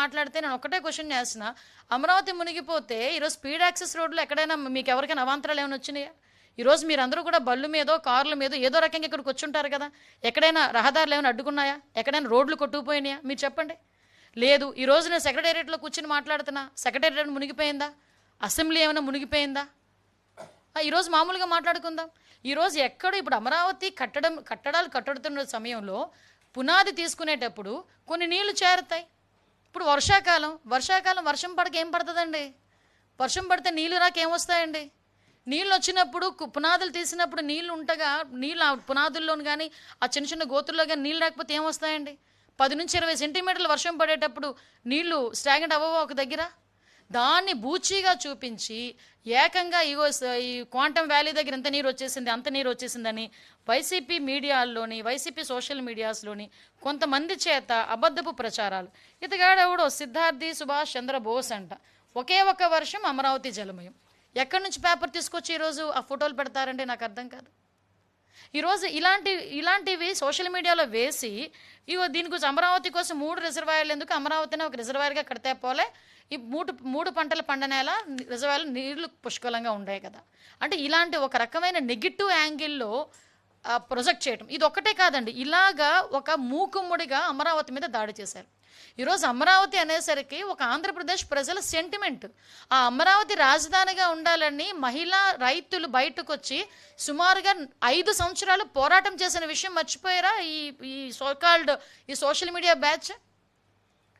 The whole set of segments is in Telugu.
మాట్లాడితే నేను ఒకటే క్వశ్చన్ చేస్తున్నా. అమరావతి మునిగిపోతే ఈరోజు స్పీడ్ యాక్సెస్ రోడ్లు ఎక్కడైనా మీకు ఎవరికైనా అవాంతరాలు ఏమైనా వచ్చినాయా? ఈరోజు మీరందరూ కూడా బళ్ళు మీదో కార్ల మీద ఏదో రకంగా ఇక్కడికి వచ్చుంటారు కదా. ఎక్కడైనా రహదారులు ఏమైనా అడ్డుకున్నాయా? ఎక్కడైనా రోడ్లు కొట్టుకుపోయినాయా? మీరు చెప్పండి. లేదు ఈరోజు నేను సెక్రటేరియట్లో కూర్చుని మాట్లాడుతున్నా. సెక్రటేరియట్ మునిగిపోయిందా? అసెంబ్లీ ఏమైనా మునిగిపోయిందా? ఈరోజు మామూలుగా మాట్లాడుకుందాం. ఈరోజు ఎక్కడ ఇప్పుడు అమరావతి కట్టడం కట్టడాలు కట్టడుతున్న సమయంలో పునాది తీసుకునేటప్పుడు కొన్ని నీళ్ళు చేరుతాయి. ఇప్పుడు వర్షాకాలం. వర్షాకాలం వర్షం పడక ఏం పడుతుందండి? వర్షం పడితే నీళ్ళు రాకేమొస్తాయండి నీళ్ళు వచ్చినప్పుడు కు- పునాదులు తీసినప్పుడు నీళ్ళు ఉంటగా నీళ్ళు ఆ పునాదుల్లోను కానీ ఆ చిన్న చిన్న గోతుల్లో కానీ నీళ్ళు రాకపోతే ఏమొస్తాయండి పది నుంచి ఇరవై సెంటీమీటర్లు వర్షం పడేటప్పుడు నీళ్ళు స్టాగ్నెట్ అవ్వవా ఒక దగ్గర? దాన్ని బూచీగా చూపించి ఏకంగా ఇగో ఈ క్వాంటమ్ వ్యాలీ దగ్గర ఎంత నీరు వచ్చేసింది అంత నీరు వచ్చేసిందని వైసీపీ మీడియాల్లోని వైసీపీ సోషల్ మీడియాస్లోని కొంతమంది చేత అబద్ధపు ప్రచారాలు. ఇతగాడెవడో సిద్ధార్థి సుభాష్ చంద్రబోస్ అంట. ఒకే ఒక్క వర్షం అమరావతి జలమయం. ఎక్కడి నుంచి పేపర్ తీసుకొచ్చి ఈరోజు ఆ ఫోటోలు పెడతారంటే నాకు అర్థం కాదు. ఈరోజు ఇలాంటి ఇలాంటివి సోషల్ మీడియాలో వేసి ఇగో దీని గురించి అమరావతి కోసం మూడు రిజర్వాయర్లు ఎందుకు అమరావతిని ఒక రిజర్వాయర్గా కడితే పోలే? ఈ మూడు మూడు పంటలు పండనేలా రిజర్వాయర్లు నీళ్ళు పుష్కలంగా ఉండే కదా. అంటే ఇలాంటి ఒక రకమైన నెగిటివ్ యాంగిల్లో ప్రొజెక్ట్ చేయటం. ఇది ఒక్కటే కాదండి. ఇలాగా ఒక మూకుమ్ముడిగా అమరావతి మీద దాడి చేశారు. ఈరోజు అమరావతి అనేసరికి ఒక ఆంధ్రప్రదేశ్ ప్రజల సెంటిమెంట్ ఆ అమరావతి రాజధానిగా ఉండాలని మహిళా రైతులు బయటకు వచ్చి సుమారుగా ఐదు సంవత్సరాలు పోరాటం చేసిన విషయం మర్చిపోయారా? ఈ ఈ సోకాల్డ్ ఈ సోషల్ మీడియా బ్యాచ్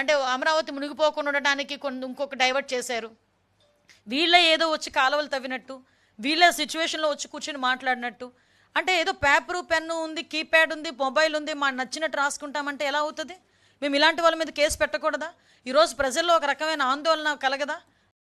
అంటే అమరావతి మునిగిపోకుండా ఉండడానికి కొన్ని ఇంకొక డైవర్ట్ చేశారు. వీళ్ళే ఏదో వచ్చి కాలువలు తవ్వినట్టు వీళ్ళే సిచ్యువేషన్లో వచ్చి కూర్చొని మాట్లాడినట్టు. అంటే ఏదో పేపరు పెన్ను ఉంది కీప్యాడ్ ఉంది మొబైల్ ఉంది మా నచ్చినట్టు రాసుకుంటామంటే ఎలా అవుతుంది? మేము ఇలాంటి వాళ్ళ మీద కేసు పెట్టకూడదా? ఈరోజు ప్రజల్లో ఒక రకమైన ఆందోళన కలగదా?